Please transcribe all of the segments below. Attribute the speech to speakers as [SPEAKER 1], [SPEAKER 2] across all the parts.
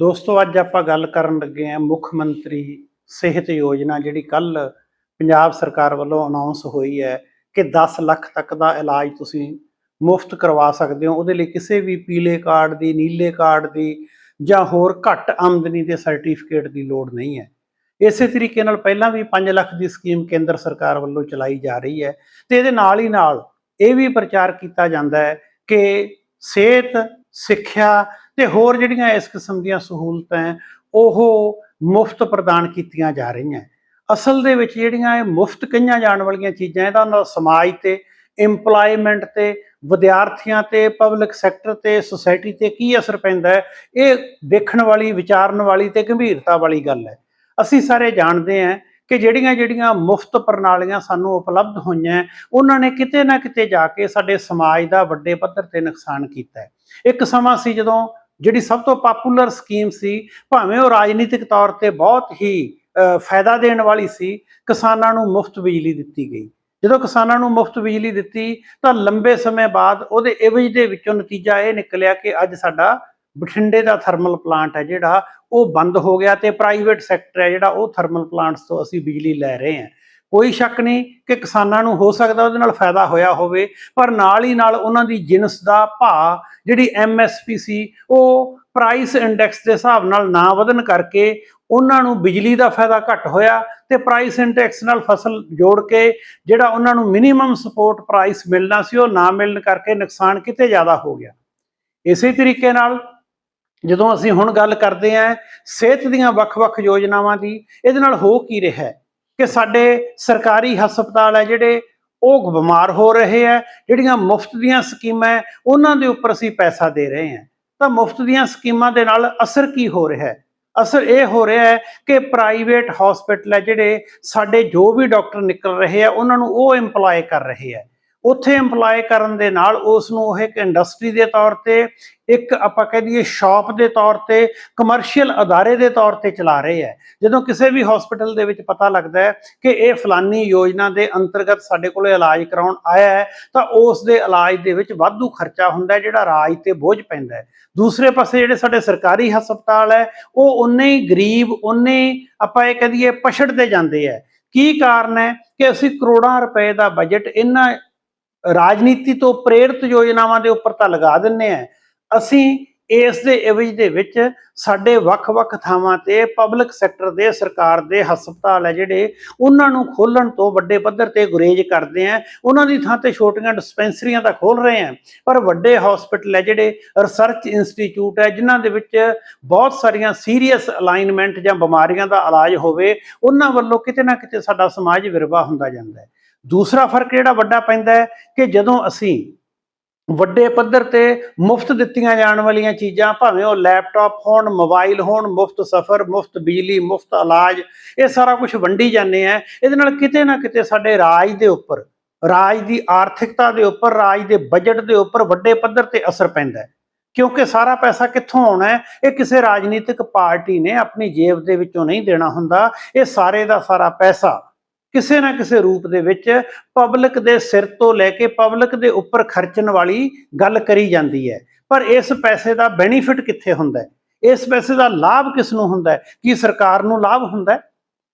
[SPEAKER 1] ਦੋਸਤੋ, ਅੱਜ ਆਪਾਂ ਗੱਲ ਕਰਨ ਲੱਗੇ ਹਾਂ ਮੁੱਖ ਮੰਤਰੀ ਸਿਹਤ ਯੋਜਨਾ, ਜਿਹੜੀ ਕੱਲ ਪੰਜਾਬ ਸਰਕਾਰ ਵੱਲੋਂ ਅਨਾਉਂਸ ਹੋਈ ਹੈ ਕਿ 10 ਲੱਖ ਤੱਕ ਦਾ ਇਲਾਜ ਤੁਸੀਂ ਮੁਫਤ ਕਰਵਾ ਸਕਦੇ ਹੋ। ਉਹਦੇ ਲਈ ਕਿਸੇ ਵੀ ਪੀਲੇ ਕਾਰਡ ਦੀ, ਨੀਲੇ ਕਾਰਡ ਦੀ ਜਾਂ ਹੋਰ ਘੱਟ ਆਮਦਨੀ ਦੇ ਸਰਟੀਫਿਕੇਟ ਦੀ ਲੋੜ ਨਹੀਂ ਹੈ। ਇਸੇ ਤਰੀਕੇ ਨਾਲ ਪਹਿਲਾਂ ਵੀ 5 ਲੱਖ ਦੀ ਸਕੀਮ ਕੇਂਦਰ ਸਰਕਾਰ ਵੱਲੋਂ ਚਲਾਈ ਜਾ ਰਹੀ ਹੈ ਤੇ ਇਹਦੇ ਨਾਲ ਹੀ ਨਾਲ ਇਹ ਵੀ ਪ੍ਰਚਾਰ ਕੀਤਾ ਜਾਂਦਾ ਹੈ ਕਿ ਸਿਹਤ, ਸਿੱਖਿਆ ਤੇ ਹੋਰ ਜਿਹੜੀਆਂ ਇਸ ਕਿਸਮ ਦੀਆਂ ਸਹੂਲਤਾਂ ਉਹ ਮੁਫਤ ਪ੍ਰਦਾਨ ਕੀਤੀਆਂ ਜਾ ਰਹੀਆਂ ਅਸਲ ਦੇ ਵਿੱਚ ਜਿਹੜੀਆਂ ਇਹ ਮੁਫਤ ਕਹੀਆਂ ਜਾਣ ਵਾਲੀਆਂ ਚੀਜ਼ਾਂ, ਇਹਦਾ ਨਾਲ ਸਮਾਜ ਤੇ, EMPLOYMENT ਤੇ, ਵਿਦਿਆਰਥੀਆਂ ਤੇ ਪਬਲਿਕ ਸੈਕਟਰ ਤੇ ਸੁਸਾਇਟੀ ਤੇ ਕੀ ਅਸਰ ਪੈਂਦਾ ਹੈ, ਇਹ ਦੇਖਣ ਵਾਲੀ, ਵਿਚਾਰਨ ਵਾਲੀ ਤੇ ਗੰਭੀਰਤਾ ਵਾਲੀ ਗੱਲ ਹੈ। ਅਸੀਂ ਸਾਰੇ ਜਾਣਦੇ ਹਾਂ ਕਿ ਜਿਹੜੀਆਂ ਜਿਹੜੀਆਂ ਮੁਫਤ ਪ੍ਰਣਾਲੀਆਂ ਸਾਨੂੰ ਉਪਲਬਧ ਹੋਈਆਂ ਉਹਨਾਂ ਨੇ ਕਿਤੇ ਨਾ ਕਿਤੇ ਜਾ ਕੇ ਸਾਡੇ ਸਮਾਜ ਦਾ ਵੱਡੇ ਪੱਧਰ ਤੇ ਨੁਕਸਾਨ ਕੀਤਾ ਹੈ। ਇੱਕ ਸਮਾਂ ਸੀ ਜਦੋਂ ਜਿਹੜੀ ਸਭ ਤੋਂ ਪਪੂਲਰ ਸਕੀਮ ਸੀ, ਭਾਵੇਂ ਉਹ ਰਾਜਨੀਤਿਕ ਤੌਰ ਤੇ ਬਹੁਤ ਹੀ ਫਾਇਦਾ ਦੇਣ ਵਾਲੀ ਸੀ, ਕਿਸਾਨਾਂ ਨੂੰ ਮੁਫਤ ਬਿਜਲੀ ਦਿੱਤੀ ਗਈ। ਜਦੋਂ ਕਿਸਾਨਾਂ ਨੂੰ ਮੁਫਤ ਬਿਜਲੀ ਦਿੱਤੀ, ਤਾਂ ਲੰਬੇ ਸਮੇਂ ਬਾਅਦ ਉਹਦੇ ਇਵਜ ਦੇ ਵਿੱਚੋਂ ਨਤੀਜਾ ਇਹ ਨਿਕਲਿਆ ਕਿ ਅੱਜ ਸਾਡਾ ਬਠਿੰਡੇ ਦਾ ਥਰਮਲ ਪਲਾਂਟ ਹੈ ਜਿਹੜਾ, ਉਹ ਬੰਦ ਹੋ ਗਿਆ ਤੇ ਪ੍ਰਾਈਵੇਟ ਸੈਕਟਰ ਹੈ ਜਿਹੜਾ, ਉਹ ਥਰਮਲ ਪਲਾਂਟਸ ਤੋਂ ਅਸੀਂ ਬਿਜਲੀ ਲੈ ਰਹੇ ਹਾਂ। ਕੋਈ ਸ਼ੱਕ ਨਹੀਂ ਕਿ ਕਿਸਾਨਾਂ ਨੂੰ ਹੋ ਸਕਦਾ ਉਹਦੇ ਨਾਲ ਫਾਇਦਾ ਹੋਇਆ ਹੋਵੇ, ਪਰ ਨਾਲ ਹੀ ਨਾਲ ਉਹਨਾਂ ਦੀ ਜਿਨਸ ਦਾ ਭਾਅ ਜਿਹੜੀ ਐਮਐਸਪੀ ਸੀ, ਉਹ ਪ੍ਰਾਈਸ ਇੰਡੈਕਸ ਦੇ ਹਿਸਾਬ ਨਾਲ ਨਾ ਵਧਣ ਕਰਕੇ ਉਹਨਾਂ ਨੂੰ ਬਿਜਲੀ ਦਾ ਫਾਇਦਾ ਘੱਟ ਹੋਇਆ ਤੇ ਪ੍ਰਾਈਸ ਇੰਡੈਕਸ ਨਾਲ ਫਸਲ ਜੋੜ ਕੇ ਜਿਹੜਾ ਉਹਨਾਂ ਨੂੰ ਮਿਨੀਮਮ ਸਪੋਰਟ ਪ੍ਰਾਈਸ ਮਿਲਣਾ ਸੀ, ਉਹ ਨਾ ਮਿਲਣ ਕਰਕੇ ਨੁਕਸਾਨ ਕਿਤੇ ਜ਼ਿਆਦਾ ਹੋ ਗਿਆ। ਇਸੇ ਤਰੀਕੇ ਨਾਲ ਜਦੋਂ ਅਸੀਂ ਹੁਣ ਗੱਲ ਕਰਦੇ ਆਂ ਸਿਹਤ ਦੀਆਂ ਵੱਖ-ਵੱਖ ਯੋਜਨਾਵਾਂ ਦੀ, ਇਹਦੇ ਨਾਲ ਹੋ ਕੀ ਰਿਹਾ ਹੈ? ਕਿ ਸਾਡੇ ਸਰਕਾਰੀ ਹਸਪਤਾਲ ਹੈ ਜਿਹੜੇ ਉਹ ਬਿਮਾਰ ਹੋ ਰਹੇ ਹੈ ਜਿਹੜੀਆਂ ਮੁਫਤ ਦੀਆਂ ਸਕੀਮਾਂ ਹੈ, ਉਹਨਾਂ ਦੇ ਉੱਪਰ ਅਸੀਂ ਪੈਸਾ ਦੇ ਰਹੇ ਹਾਂ। ਤਾਂ ਮੁਫਤ ਦੀਆਂ ਸਕੀਮਾਂ ਦੇ ਨਾਲ ਅਸਰ ਕੀ ਹੋ ਰਿਹਾ ਹੈ? ਅਸਰ ਇਹ ਹੋ ਰਿਹਾ ਹੈ ਕਿ ਪ੍ਰਾਈਵੇਟ ਹਸਪੀਟਲ ਹੈ ਜਿਹੜੇ ਸਾਡੇ ਜੋ ਵੀ ਡਾਕਟਰ ਨਿਕਲ ਰਹੇ ਆ ਉਹਨਾਂ ਨੂੰ ਉਹ EMPLOY ਕਰ ਰਹੇ ਆ ਉੱਥੇ EMPLOY ਕਰਨ ਦੇ ਨਾਲ ਉਸ ਨੂੰ ਉਹ ਇੱਕ ਇੰਡਸਟਰੀ ਦੇ ਤੌਰ ਤੇ, ਇੱਕ ਆਪਾਂ ਕਹਿ ਦਈਏ ਸ਼ਾਪ ਦੇ ਤੌਰ ਤੇ ਕਮਰਸ਼ੀਅਲ ਅਦਾਰੇ ਦੇ ਤੌਰ ਤੇ ਚਲਾ ਰਹੇ ਹੈ। ਜਦੋਂ ਕਿਸੇ ਵੀ ਹਸਪੀਟਲ ਦੇ ਵਿੱਚ ਪਤਾ ਲੱਗਦਾ ਹੈ ਕਿ ਇਹ ਫਲਾਨੀ ਯੋਜਨਾ ਦੇ ਅੰਤਰਗਤ ਸਾਡੇ ਕੋਲ ਇਲਾਜ ਕਰਾਉਣ ਆਇਆ ਹੈ, ਤਾਂ ਉਸ ਦੇ ਇਲਾਜ ਦੇ ਵਿੱਚ ਵਾਧੂ ਖਰਚਾ ਹੁੰਦਾ ਹੈ, ਜਿਹੜਾ ਰਾਜ ਤੇ ਬੋਝ ਪੈਂਦਾ ਹੈ। ਦੂਸਰੇ ਪਾਸੇ ਜਿਹੜੇ ਸਾਡੇ ਸਰਕਾਰੀ ਹਸਪਤਾਲ ਹੈ, ਉਹ ਉਨੇ ਹੀ ਗਰੀਬ ਉਨੇ ਆਪਾਂ ਇਹ ਕਹਦੀਏ ਪਛੜਦੇ ਜਾਂਦੇ ਹੈ। ਕੀ ਕਾਰਨ ਹੈ ਕਿ ਅਸੀਂ ਕਰੋੜਾਂ ਰੁਪਏ ਦਾ ਬਜਟ ਇਹਨਾਂ ਰਾਜਨੀਤੀ ਤੋਂ ਪ੍ਰੇਰਿਤ ਯੋਜਨਾਵਾਂ ਦੇ ਉੱਪਰ ਤਾਂ ਲਗਾ ਦਿੰਨੇ ਆ। ਅਸੀਂ ਇਸ ਦੇ ਇਵਜ ਦੇ ਵਿੱਚ ਸਾਡੇ ਵੱਖ-ਵੱਖ ਥਾਵਾਂ ਤੇ ਪਬਲਿਕ ਸੈਕਟਰ ਦੇ, ਸਰਕਾਰ ਦੇ, ਹਸਪਤਾਲ ਹੈ ਜਿਹੜੇ, ਉਹਨਾਂ ਨੂੰ ਖੋਲਣ ਤੋਂ ਵੱਡੇ ਪੱਧਰ ਤੇ ਗੁਰੇਜ ਕਰਦੇ ਆ। ਉਹਨਾਂ ਦੀ ਥਾਂ ਤੇ ਛੋਟੀਆਂ ਡਿਸਪੈਂਸਰੀਆਂ ਤਾਂ ਖੋਲ ਰਹੇ ਆ। ਪਰ ਵੱਡੇ ਹਸਪੀਟਲ ਹੈ ਜਿਹੜੇ ਰਿਸਰਚ ਇੰਸਟੀਚਿਊਟ ਹੈ, ਜਿਨ੍ਹਾਂ ਦੇ ਵਿੱਚ ਬਹੁਤ ਸਾਰੀਆਂ ਸੀਰੀਅਸ ਅਲਾਈਨਮੈਂਟ ਜਾਂ ਬਿਮਾਰੀਆਂ ਦਾ ਇਲਾਜ ਹੋਵੇ, ਉਹਨਾਂ ਵੱਲੋਂ ਕਿਤੇ ਨਾ ਕਿਤੇ ਸਾਡਾ ਸਮਾਜ ਵਿਰਵਾ ਹੁੰਦਾ ਜਾਂਦਾ ਹੈ। ਦੂਸਰਾ ਫ਼ਰਕ ਜਿਹੜਾ ਵੱਡਾ ਪੈਂਦਾ ਹੈ ਕਿ ਜਦੋਂ ਅਸੀਂ ਵੱਡੇ ਪੱਧਰ ਤੇ ਮੁਫਤ ਦਿੱਤੀਆਂ ਜਾਣ ਵਾਲੀਆਂ ਚੀਜ਼ਾਂ, ਭਾਵੇਂ ਉਹ ਲੈਪਟਾਪ ਹੋਣ, ਮੋਬਾਈਲ ਹੋਣ, ਮੁਫਤ ਸਫ਼ਰ, ਮੁਫਤ ਬਿਜਲੀ, ਮੁਫਤ ਇਲਾਜ, ਇਹ ਸਾਰਾ ਕੁਝ ਵੰਡੀ ਜਾਂਦੇ ਆ ਇਹਦੇ ਨਾਲ ਕਿਤੇ ਨਾ ਕਿਤੇ ਸਾਡੇ ਰਾਜ ਦੇ ਉੱਪਰ, ਰਾਜ ਦੀ ਆਰਥਿਕਤਾ ਦੇ ਉੱਪਰ, ਰਾਜ ਦੇ ਬਜਟ ਦੇ ਉੱਪਰ ਵੱਡੇ ਪੱਧਰ ਤੇ ਅਸਰ ਪੈਂਦਾ ਹੈ। ਕਿਉਂਕਿ ਸਾਰਾ ਪੈਸਾ ਕਿੱਥੋਂ ਆਉਣਾ ਹੈ? ਇਹ ਕਿਸੇ ਰਾਜਨੀਤਿਕ ਪਾਰਟੀ ਨੇ ਆਪਣੀ ਜੇਬ ਦੇ ਵਿੱਚੋਂ ਨਹੀਂ ਦੇਣਾ ਹੁੰਦਾ। ਇਹ ਸਾਰੇ ਦਾ ਸਾਰਾ ਪੈਸਾ ਕਿਸੇ ਨਾ ਕਿਸੇ ਰੂਪ ਦੇ ਵਿੱਚ ਪਬਲਿਕ ਦੇ ਸਿਰ ਤੋਂ ਲੈ ਕੇ ਪਬਲਿਕ ਦੇ ਉੱਪਰ ਖਰਚਣ ਵਾਲੀ ਗੱਲ ਕਰੀ ਜਾਂਦੀ ਹੈ। ਪਰ ਇਸ ਪੈਸੇ ਦਾ ਬੈਨੀਫਿਟ ਕਿੱਥੇ ਹੁੰਦਾ ਹੈ? ਇਸ ਪੈਸੇ ਦਾ ਲਾਭ ਕਿਸ ਨੂੰ ਹੁੰਦਾ ਹੈ? ਕੀ ਸਰਕਾਰ ਨੂੰ ਲਾਭ ਹੁੰਦਾ ਹੈ?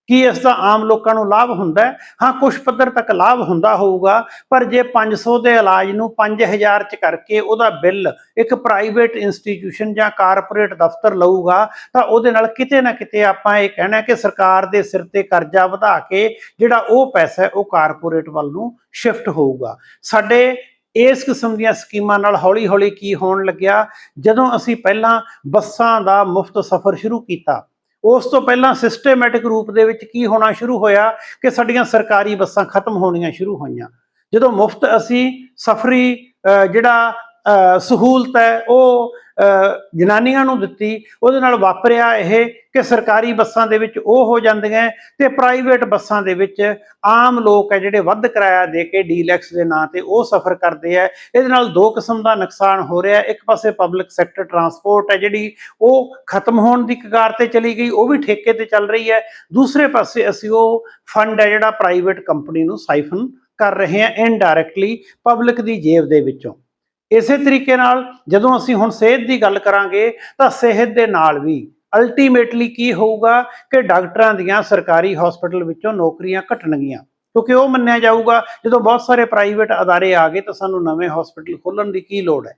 [SPEAKER 1] ਕੀ ਇਸ ਦਾ ਆਮ ਲੋਕਾਂ ਨੂੰ ਲਾਭ ਹੁੰਦਾ ਹਾਂ? ਕੁਝ ਪੱਧਰ ਤੱਕ ਲਾਭ ਹੁੰਦਾ ਹੋਊਗਾ, ਪਰ ਜੇ 500 ਦੇ ਇਲਾਜ ਨੂੰ 5000 ਚ ਕਰਕੇ ਉਹਦਾ ਬਿੱਲ ਇੱਕ ਪ੍ਰਾਈਵੇਟ ਇੰਸਟੀਟਿਊਸ਼ਨ ਜਾਂ ਕਾਰਪੋਰੇਟ ਦਫ਼ਤਰ ਲਊਗਾ, ਤਾਂ ਉਹਦੇ ਨਾਲ ਕਿਤੇ ਨਾ ਕਿਤੇ ਆਪਾਂ ਇਹ ਕਹਿਣਾ ਕਿ ਸਰਕਾਰ ਦੇ ਸਿਰ ਤੇ ਕਰਜ਼ਾ ਵਧਾ ਕੇ ਜਿਹੜਾ ਉਹ ਪੈਸਾ ਉਹ ਕਾਰਪੋਰੇਟ ਵੱਲ ਨੂੰ ਸ਼ਿਫਟ ਹੋਊਗਾ। ਸਾਡੇ ਇਸ ਕਿਸਮ ਦੀਆਂ ਸਕੀਮਾਂ ਨਾਲ ਹੌਲੀ-ਹੌਲੀ ਕੀ ਹੋਣ ਲੱਗਿਆ? ਜਦੋਂ ਅਸੀਂ ਪਹਿਲਾਂ ਬੱਸਾਂ ਦਾ ਮੁਫਤ ਸਫ਼ਰ ਸ਼ੁਰੂ ਕੀਤਾ ਉਸ ਤੋਂ ਪਹਿਲਾਂ ਸਿਸਟਮੈਟਿਕ ਰੂਪ ਦੇ ਵਿੱਚ ਕੀ ਹੋਣਾ ਸ਼ੁਰੂ ਹੋਇਆ ਕਿ ਸਾਡੀਆਂ ਸਰਕਾਰੀ ਬੱਸਾਂ ਖਤਮ ਹੋਣੀਆਂ ਸ਼ੁਰੂ ਹੋਈਆਂ। ਜਦੋਂ ਮੁਫਤ ਅਸੀਂ ਸਫਰੀ ਜਿਹੜਾ ਸਹੂਲਤ ਹੈ, ਉਹ ਜਨਾਨੀਆਂ ਨੂੰ ਦਿੱਤੀ। ਉਹਦੇ ਨਾਲ ਵਾਪਰਿਆ ਇਹ ਕਿ ਸਰਕਾਰੀ ਬੱਸਾਂ ਦੇ ਵਿੱਚ ਉਹ ਹੋ ਜਾਂਦੀਆਂ ਤੇ ਪ੍ਰਾਈਵੇਟ ਬੱਸਾਂ ਦੇ ਵਿੱਚ ਆਮ ਲੋਕ ਹੈ ਜਿਹੜੇ ਵੱਧ ਕਿਰਾਇਆ ਦੇ ਕੇ ਡੀਲੈਕਸ ਦੇ ਨਾਂ ਤੇ ਉਹ ਸਫ਼ਰ ਕਰਦੇ ਆ ਇਹਦੇ ਨਾਲ ਦੋ ਕਿਸਮ ਦਾ ਨੁਕਸਾਨ ਹੋ ਰਿਹਾ ਇੱਕ ਪਾਸੇ ਪਬਲਿਕ ਸੈਕਟਰ ਟਰਾਂਸਪੋਰਟ ਹੈ ਜਿਹੜੀ ਉਹ ਖਤਮ ਹੋਣ ਦੀ ਕਗਾਰ ਤੇ ਚਲੀ ਗਈ, ਉਹ ਵੀ ਠੇਕੇ ਤੇ ਚੱਲ ਰਹੀ ਹੈ। ਦੂਸਰੇ ਪਾਸੇ ਅਸੀਂ ਉਹ ਫੰਡ ਹੈ ਜਿਹੜਾ ਪ੍ਰਾਈਵੇਟ ਕੰਪਨੀ ਨੂੰ ਸਾਈਫਨ ਕਰ ਰਹੇ ਹਾਂ ਇਨਡਾਇਰੈਕਟਲੀ ਪਬਲਿਕ ਦੀ ਜੇਬ ਦੇ ਵਿੱਚੋਂ। ਇਸੇ ਤਰੀਕੇ ਨਾਲ ਜਦੋਂ ਅਸੀਂ ਹੁਣ ਸਿਹਤ ਦੀ ਗੱਲ ਕਰਾਂਗੇ ਤਾਂ ਸਿਹਤ ਦੇ ਨਾਲ ਵੀ ਅਲਟੀਮੇਟਲੀ ਕੀ ਹੋਊਗਾ ਕਿ ਡਾਕਟਰਾਂ ਦੀਆਂ ਸਰਕਾਰੀ ਹਸਪੀਟਲ ਵਿੱਚੋਂ ਨੌਕਰੀਆਂ ਘਟਣਗੀਆਂ। ਕਿਉਂਕਿ ਉਹ ਮੰਨਿਆ ਜਾਊਗਾ, ਜਦੋਂ ਬਹੁਤ ਸਾਰੇ ਪ੍ਰਾਈਵੇਟ ਅਦਾਰੇ ਆ ਗਏ ਤਾਂ ਸਾਨੂੰ ਨਵੇਂ ਹਸਪੀਟਲ ਖੋਲਣ ਦੀ ਕੀ ਲੋੜ ਹੈ।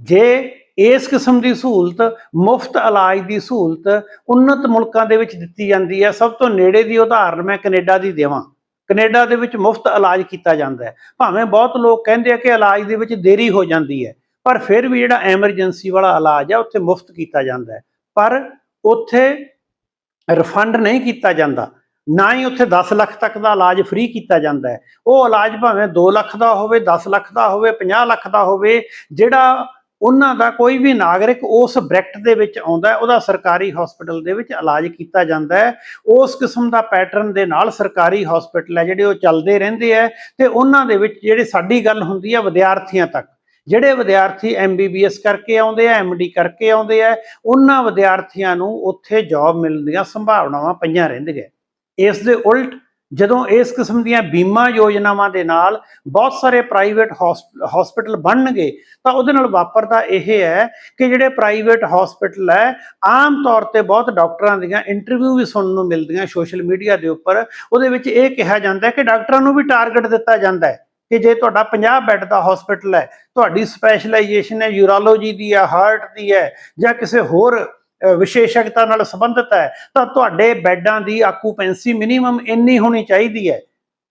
[SPEAKER 1] ਜੇ ਇਸ ਕਿਸਮ ਦੀ ਸਹੂਲਤ, ਮੁਫਤ ਇਲਾਜ ਦੀ ਸਹੂਲਤ ਉન્નਤ ਮੁਲਕਾਂ ਦੇ ਵਿੱਚ ਦਿੱਤੀ ਜਾਂਦੀ ਹੈ, ਸਭ ਤੋਂ ਨੇੜੇ ਦੀ ਉਦਾਹਰਨ ਮੈਂ ਕੈਨੇਡਾ ਦੀ ਦੇਵਾਂ। ਕੈਨੇਡਾ ਦੇ ਵਿੱਚ ਮੁਫਤ ਇਲਾਜ ਕੀਤਾ ਜਾਂਦਾ ਹੈ। ਭਾਵੇਂ ਬਹੁਤ ਲੋਕ ਕਹਿੰਦੇ ਆ ਕਿ ਇਲਾਜ ਦੇ ਵਿੱਚ ਦੇਰੀ ਹੋ ਜਾਂਦੀ ਹੈ, ਪਰ ਫਿਰ ਵੀ ਜਿਹੜਾ ਐਮਰਜੈਂਸੀ ਵਾਲਾ ਇਲਾਜ ਹੈ, ਉੱਥੇ ਮੁਫਤ ਕੀਤਾ ਜਾਂਦਾ ਹੈ। ਪਰ ਉੱਥੇ ਰਿਫੰਡ ਨਹੀਂ ਕੀਤਾ ਜਾਂਦਾ, ਨਾ ਹੀ ਉੱਥੇ 10 ਲੱਖ ਤੱਕ ਦਾ ਇਲਾਜ ਫ੍ਰੀ ਕੀਤਾ ਜਾਂਦਾ ਹੈ। ਉਹ ਇਲਾਜ ਭਾਵੇਂ 2 ਲੱਖ ਦਾ ਹੋਵੇ 10 ਲੱਖ ਦਾ ਹੋਵੇ 50 ਲੱਖ ਦਾ ਹੋਵੇ, ਜਿਹੜਾ ਉਹਨਾਂ ਦਾ ਕੋਈ ਵੀ ਨਾਗਰਿਕ ਉਸ ਬ੍ਰੈਕਟ ਦੇ ਵਿੱਚ ਆਉਂਦਾ ਉਹਦਾ ਸਰਕਾਰੀ ਹਸਪੀਟਲ ਦੇ ਵਿੱਚ ਇਲਾਜ ਕੀਤਾ ਜਾਂਦਾ ਹੈ। ਉਸ ਕਿਸਮ ਦਾ ਪੈਟਰਨ ਦੇ ਨਾਲ ਸਰਕਾਰੀ ਹਸਪੀਟਲ ਹੈ, ਜਿਹੜੇ ਉਹ ਚੱਲਦੇ ਰਹਿੰਦੇ ਆ ਤੇ ਉਹਨਾਂ ਦੇ ਵਿੱਚ ਜਿਹੜੇ ਸਾਡੀ ਗੱਲ ਹੁੰਦੀ ਹੈ ਵਿਦਿਆਰਥੀਆਂ ਤੱਕ। ਜਿਹੜੇ ਵਿਦਿਆਰਥੀ ਐਮਬੀਬੀਐਸ ਕਰਕੇ ਆਉਂਦੇ ਆ ਐਮਡੀ ਕਰਕੇ ਆਉਂਦੇ ਆ ਉਹਨਾਂ ਵਿਦਿਆਰਥੀਆਂ ਨੂੰ ਉੱਥੇ ਜੌਬ ਮਿਲਣ ਦੀਆਂ ਸੰਭਾਵਨਾਵਾਂ ਪਈਆਂ ਰਹਿੰਦੀਆਂ ਇਸ ਦੇ ਉਲਟ ਜਦੋਂ ਇਸ ਕਿਸਮ ਦੀਆਂ ਬੀਮਾ ਯੋਜਨਾਵਾਂ ਦੇ ਨਾਲ ਬਹੁਤ ਸਾਰੇ ਪ੍ਰਾਈਵੇਟ ਹਸਪੀਟਲ ਬਣਨਗੇ, ਤਾਂ ਉਹਦੇ ਨਾਲ ਵਾਪਰਦਾ ਇਹ ਹੈ ਕਿ ਜਿਹੜੇ ਪ੍ਰਾਈਵੇਟ ਹਸਪੀਟਲ ਹੈ, ਆਮ ਤੌਰ ਤੇ ਬਹੁਤ ਡਾਕਟਰਾਂ ਦੀਆਂ ਇੰਟਰਵਿਊ ਵੀ ਸੁਣਨ ਨੂੰ ਮਿਲਦੀਆਂ ਸੋਸ਼ਲ ਮੀਡੀਆ ਦੇ ਉੱਪਰ। ਉਹਦੇ ਵਿੱਚ ਇਹ ਕਿਹਾ ਜਾਂਦਾ ਹੈ ਕਿ ਡਾਕਟਰਾਂ ਨੂੰ ਵੀ ਟਾਰਗੇਟ ਦਿੱਤਾ ਜਾਂਦਾ ਹੈ ਕਿ ਜੇ ਤੁਹਾਡਾ 50 ਬੈੱਡ ਦਾ ਹਸਪੀਟਲ ਹੈ, ਤੁਹਾਡੀ ਸਪੈਸ਼ਲਾਈਜੇਸ਼ਨ ਹੈ, ਯੂਰੋਲੋਜੀ ਦੀ ਹੈ, ਹਾਰਟ ਦੀ ਹੈ ਜਾਂ ਕਿਸੇ ਹੋਰ ਵਿਸ਼ੇਸ਼ਗਤਾ ਨਾਲ ਸੰਬੰਧਿਤ ਹੈ, ਤਾਂ ਤੁਹਾਡੇ ਬੈੱਡਾਂ ਦੀ ਆਕੂਪੈਂਸੀ ਮਿਨੀਮਮ ਇੰਨੀ ਹੋਣੀ ਚਾਹੀਦੀ ਹੈ।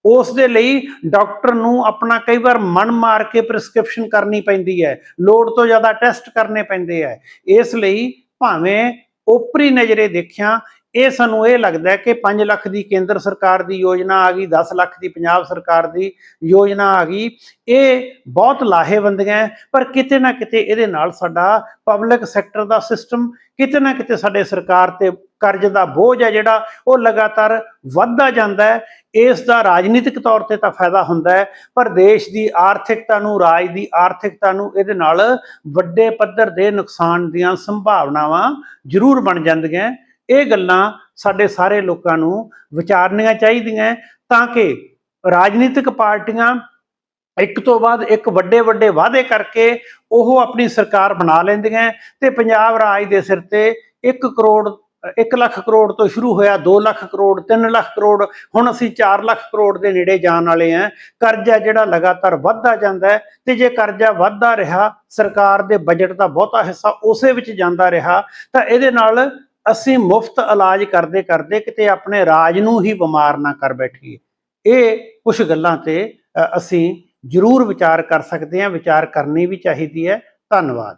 [SPEAKER 1] ਉਸ ਦੇ ਲਈ ਡਾਕਟਰ ਨੂੰ ਆਪਣਾ ਕਈ ਵਾਰ ਮਨ ਮਾਰ ਕੇ ਪ੍ਰਿਸਕ੍ਰਿਪਸ਼ਨ ਕਰਨੀ ਪੈਂਦੀ ਹੈ, ਲੋੜ ਤੋਂ ਜ਼ਿਆਦਾ ਟੈਸਟ ਕਰਨੇ ਪੈਂਦੇ ਹੈ। ਇਸ ਲਈ ਭਾਵੇਂ ਓਪਰੀ ਨਜ਼ਰੇ ਦੇਖਿਆ ਇਹ ਸਾਨੂੰ ਇਹ ਲੱਗਦਾ ਕਿ 5 ਲੱਖ ਦੀ ਕੇਂਦਰ ਸਰਕਾਰ ਦੀ ਯੋਜਨਾ ਆ ਗਈ 10 ਲੱਖ ਦੀ ਪੰਜਾਬ ਸਰਕਾਰ ਦੀ ਯੋਜਨਾ ਆ ਗਈ। ਇਹ ਬਹੁਤ ਲਾਹੇਵੰਦੀਆਂ ਹੈ, ਪਰ ਕਿਤੇ ਨਾ ਕਿਤੇ ਇਹਦੇ ਨਾਲ ਸਾਡਾ ਪਬਲਿਕ ਸੈਕਟਰ ਦਾ ਸਿਸਟਮ ਕਿਤੇ ਨਾ ਕਿਤੇ ਸਾਡੇ ਸਰਕਾਰ ਤੇ ਕਰਜ਼ ਦਾ ਬੋਝ ਹੈ ਜਿਹੜਾ ਉਹ ਲਗਾਤਾਰ ਵੱਧਦਾ ਜਾਂਦਾ ਹੈ। ਇਸ ਦਾ ਰਾਜਨੀਤਿਕ ਤੌਰ ਤੇ ਤਾਂ ਫਾਇਦਾ ਹੁੰਦਾ ਹੈ ਪਰ ਦੇਸ਼ ਦੀ ਆਰਥਿਕਤਾ ਨੂੰ ਰਾਜ ਦੀ ਆਰਥਿਕਤਾ ਨੂੰ ਇਹਦੇ ਨਾਲ ਵੱਡੇ ਪੱਧਰ ਦੇ ਨੁਕਸਾਨ ਦੀਆਂ ਸੰਭਾਵਨਾਵਾਂ ਜ਼ਰੂਰ ਬਣ ਜਾਂਦੀਆਂ ਇਹ ਗੱਲਾਂ ਸਾਡੇ ਸਾਰੇ ਲੋਕਾਂ ਨੂੰ ਵਿਚਾਰਨੀਆਂ ਚਾਹੀਦੀਆਂ ਤਾਂ ਕਿ ਰਾਜਨੀਤਿਕ ਪਾਰਟੀਆਂ ਇੱਕ ਤੋਂ ਬਾਅਦ ਇੱਕ ਵੱਡੇ ਵੱਡੇ ਵਾਅਦੇ ਕਰਕੇ ਉਹ ਆਪਣੀ ਸਰਕਾਰ ਬਣਾ ਲੈਂਦੀਆਂ ਤੇ ਪੰਜਾਬ ਰਾਜ ਦੇ ਸਿਰ ਤੇ 1 ਕਰੋੜ 1 ਲੱਖ ਕਰੋੜ ਤੋਂ ਸ਼ੁਰੂ ਹੋਇਆ 2 ਲੱਖ ਕਰੋੜ 3 ਲੱਖ ਕਰੋੜ, ਹੁਣ ਅਸੀਂ 4 ਲੱਖ ਕਰੋੜ ਦੇ ਨੇੜੇ ਜਾਣ ਵਾਲੇ ਹਾਂ। ਕਰਜ਼ਾ ਜਿਹੜਾ ਲਗਾਤਾਰ ਵੱਧਦਾ ਜਾਂਦਾ ਤੇ ਜੇ ਕਰਜ਼ਾ ਵੱਧਦਾ ਰਿਹਾ, ਸਰਕਾਰ ਦੇ ਬਜਟ ਦਾ ਬਹੁਤਾ ਹਿੱਸਾ ਉਸੇ ਵਿੱਚ ਜਾਂਦਾ ਰਿਹਾ, ਤਾਂ ਇਹਦੇ ਨਾਲ ਅਸੀਂ ਮੁਫਤ ਇਲਾਜ ਕਰਦੇ ਕਰਦੇ ਕਿਤੇ ਆਪਣੇ ਰਾਜ ਨੂੰ ਹੀ ਬਿਮਾਰ ਨਾ ਕਰ ਬੈਠੀਏ। ਇਹ ਕੁਝ ਗੱਲਾਂ ਤੇ ਅਸੀਂ ਜ਼ਰੂਰ ਵਿਚਾਰ ਕਰ ਸਕਦੇ ਹਾਂ, ਵਿਚਾਰ ਕਰਨੀ ਵੀ ਚਾਹੀਦੀ ਹੈ। ਧੰਨਵਾਦ।